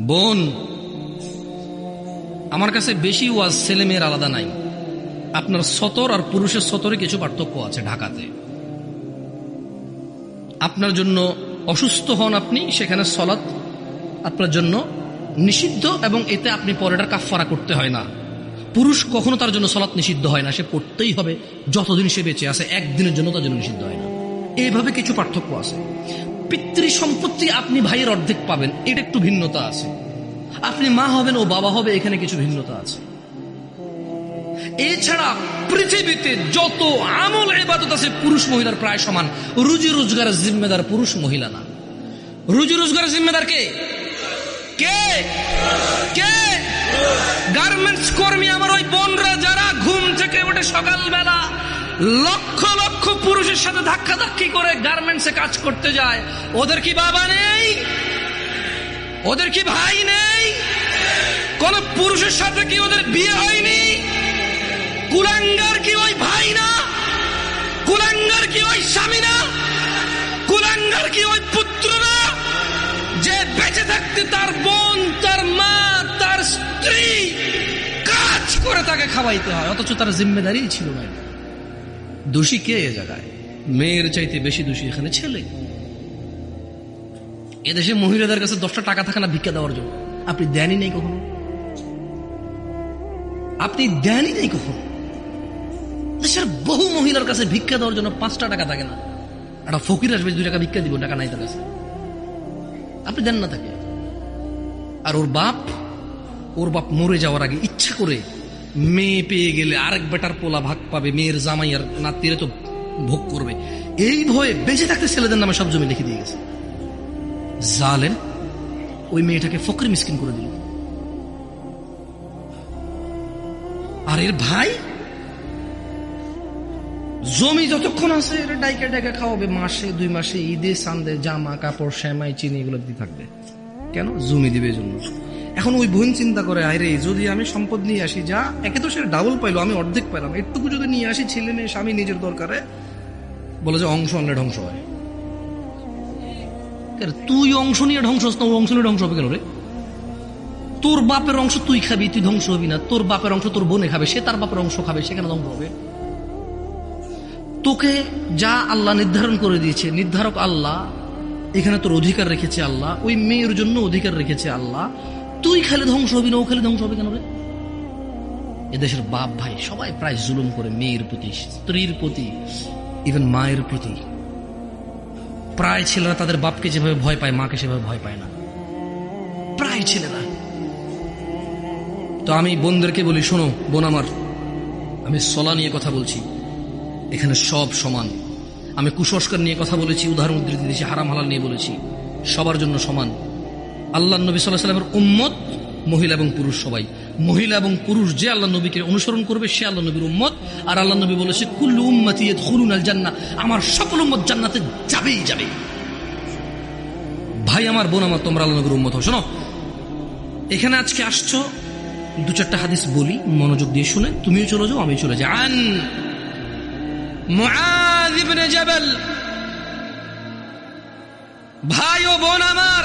বোন, আমার কাছে বেশি ওয়াজ ছেলে মেয়ের আলাদা নাই। আপনার সতর আর পুরুষের সতরে কিছু পার্থক্য আছে ঢাকাতে। আপনার জন্য অসুস্থ হন আপনি, সেখানে সলাৎ আপনার জন্য নিষিদ্ধ এবং এতে আপনি পরেটার কাফারা করতে হয় না। পুরুষ কখনো তার জন্য সলাৎ নিষিদ্ধ হয় না, সে পড়তেই হবে, যতদিন সে বেঁচে আছে, একদিনের জন্য তার জন্য নিষিদ্ধ হয় না। এইভাবে কিছু পার্থক্য আছে। পিতৃ সম্পত্তি আপনি ভাইয়ের অর্ধেক পাবেন, এটা একটু ভিন্নতা আছে। আপনি মা হবেন ও বাবা হবে, এখানে কিছু ভিন্নতা আছে। এছাড়া পৃথিবীতে যত আমল এবাদত আছে, পুরুষ মহিলার প্রায় সমান। রুজি রোজগারের জিম্মেদার পুরুষ মহিলা না। রুজি রোজগারের জিম্মেদার কে? কে? কে? গার্মেন্টস কর্মী আমার ওই বোনরা, যারা ঘুম থেকে ওঠে সকালবেলা লক্ষ লক্ষ পুরুষের সাথে ধাক্কা ধাক্কি করে গার্মেন্টসে কাজ করতে যায়। ওদের কি বাবা নেই? ওদের কি ভাই নেই? কোন পুরুষের সাথে কি ওদের বিয়ে হয়নি? কুলাঙ্গার কি ওই ভাই না? কুলাঙ্গার কি ওই স্বামী না? কুলাঙ্গার কি ওই পুত্র না? যে বেঁচে থাকতে তার বোন, তার মা, তার স্ত্রী কাজ করে তাকে খাওয়াইতে হয়। অথচ তার জিম্মেদারি ছিল না। দোষী কে এ জায়গায়? মেয়ের চাইতে বেশি দোষী এখানে ছেলে। এদেশে মহিলাদের কাছে দশটা টাকা থাকে না ভিক্ষা দেওয়ার জন্য। আপনি দেনই নেই কখনো? আপনি দেনই নেই কখনো? দেশের বহু মহিলার কাছে ভিক্ষা দেওয়ার জন্য পাঁচটা টাকা থাকে না। একটা ফকির আসবে, দুই টাকা ভিক্ষা দিব, টাকা নাই তার কাছে। আপনি দেন না তাকে। আর ওর বাপ ওর বাপ মরে যাওয়ার আগে ইচ্ছা করে মেয়ে পেয়ে গেলে আরেক বেটার পোলা ভাগ পাবে, মেয়ের জামাই আর নাতিরে তো ভোগ করবে। এই ভয়ে বেঁচে থাকতে ছেলেদের নামে সব জমি লিখে দিয়ে গেছে। জালেন ওই মেয়েটাকে ফকরি মিসকিন করে দিল। আর এর ভাই? জমি যতক্ষণ আছে এটা ডাইকা ডাইকা খাওয়াবে, মাসে, দুই মাসে ঈদে, সান্দে, জামা, কাপড়, শ্যামাই, চিনি এগুলো দিতে থাকবে। কেন? জমি দিবে জন্য। এখন ওই বোন চিন্তা করে আরে যদি আমি সম্পদ নিয়ে আসি, যা, একে তো সে ডাবল পাইলো, আমি অর্ধেক পাইলাম, এটুকু যদি নিয়ে আসি, ছেলে মেয়ে, স্বামী নিজের দরকারে, বলে যে অংশ আনলে ধ্বংস হয়। তুই অংশ নিয়ে ধ্বংস হস না অংশ নিয়ে ধ্বংস হবে কেন রে? তোর বাপের অংশ তুই খাবি, তুই ধ্বংস হবি না। তোর বাপের অংশ তোর বোনে খাবে, সে তার বাপের অংশ খাবে, সেখানে ধ্বংস হবে। তোকে যা আল্লাহ নির্ধারণ করে দিয়েছে, নির্ধারক আল্লাহ, এখানে তোর অধিকার রেখেছে আল্লাহ, ওই মেয়ের জন্য অধিকার রেখেছে আল্লাহ তুই খালি ধ্বংস হবি, না ও খালি ধ্বংস হবে কেন রে? এদেশের বাপ ভাই সবাই প্রায় জুলুম করে, মেয়ের প্রতি, স্ত্রীর প্রতি ইভেন মায়ের প্রতি। প্রায় ছেলেরা তাদের বাপকে যেভাবে ভয় পায়, মাকে সেভাবে ভয় পায় না। প্রায় ছেলেরা। তো আমি বোনদেরকে বলি, শোনো, বোন আমার, আমি সলা নিয়ে কথা বলছি। এখানে সব সমান। আমি কুসংস্কার নিয়ে কথা বলেছি, উদাহরণ উদ্ধৃতি দিয়েছি হারাম হালাল নিয়ে বলেছি। সবার জন্য সমান। আল্লাহ নবী সাল্লাহ উম্মত, মহিলা এবং পুরুষ সবাই। মহিলা এবং পুরুষ যে আল্লাহ নবীকে অনুসরণ করবে, সে আল্লাহ নবীর উম্মত। আর আল্লাহ নবী বলেছে, কুল্লু উম্মতি খুলুন আল জান্না আমার সকল উম্মত জান্নাতে যাবেই যাবে। ভাই, আমার বোন, আমার, তোমরা আল্লাহ নবীর উম্মত হও। শোনো, এখানে আজকে আসছো, দু চারটা হাদিস বলি, মনোযোগ দিয়ে শুনে, তুমিও চলে যাও আমি চলে যাই। ভাই ও বোন আমার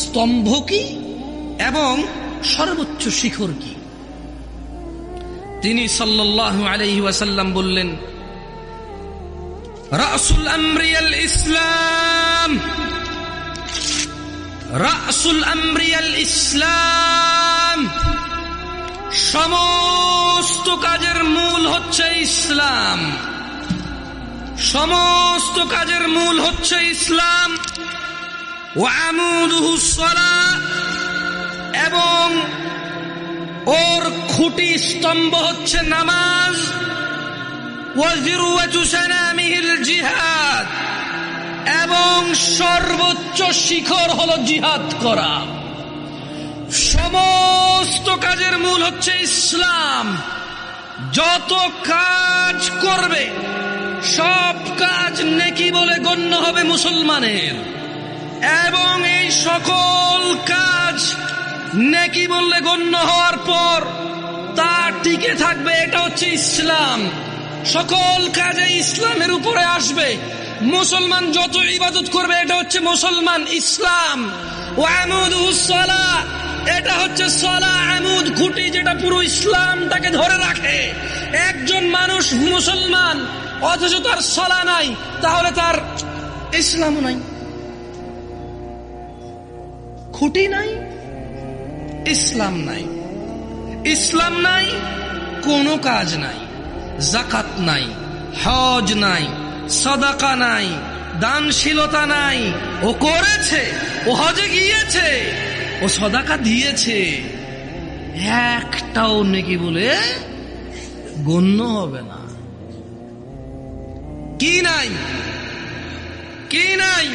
স্তম্ভ কি এবং সর্বোচ্চ শিখর কি? তিনি আলাইহি ওয়াসাল্লাম বললেন, রাসুল আমরিয়াল ইসলাম, রাসুল আমরিয়াল ইসলাম, সমস্ত কাজের মূল হচ্ছে ইসলাম, সমস্ত কাজের মূল হচ্ছে ইসলাম। এবং ওর খুঁটি স্তম্ভ হচ্ছে নামাজ। জিহাদ, এবং সর্বোচ্চ শিখর হলো জিহাদ করা। সমস্ত কাজের মূল হচ্ছে ইসলাম। যত কাজ করবে, সব কাজ নেকি বলে গণ্য হবে মুসলমানের। এবং এই সকল কাজ নেকি বললে গণ্য হওয়ার পর তা টিকে থাকবে, এটা হচ্ছে ইসলাম। সকল কাজে ইসলামের উপরে আসবে। মুসলমান যত ইবাদত করবে, এটা হচ্ছে মুসলমান ইসলাম। এটা হচ্ছে সলা আমুদ খুঁটি যেটা পুরো ইসলামটাকে ধরে রাখে। একজন মানুষ মুসলমান, অথচ তার সলা নাই, তাহলে তার ইসলাম নাই। খুঁটি নাই, ইসলাম নাই। ইসলাম নাই, কোনো কাজ নাই জাকাত নাই, হজ নাই, সদাকা নাই, দানশীলতা নাই। ও করেছে, ও হজে গিয়েছে, ও সদাকা দিয়েছে। একটাও নাকি বলে গণ্য হবে না। কি নাই? কি নাই?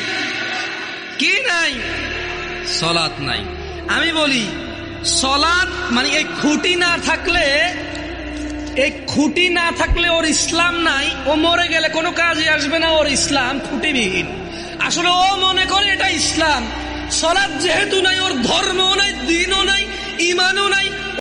কি নাই? সলাৎ নাই। আমি বলি, সলাৎ মানে এই খুঁটি না থাকলে, এই খুঁটি না থাকলে ওর ইসলাম নাই, ও মরে গেলে কোনো কাজে আসবে না ওর ইসলাম খুঁটিবিহীন। আসলে ও মনে করে এটা ইসলাম। সলাৎ যেহেতু নাই, ওর ধর্মও নাই, দিনও নাই ইমানও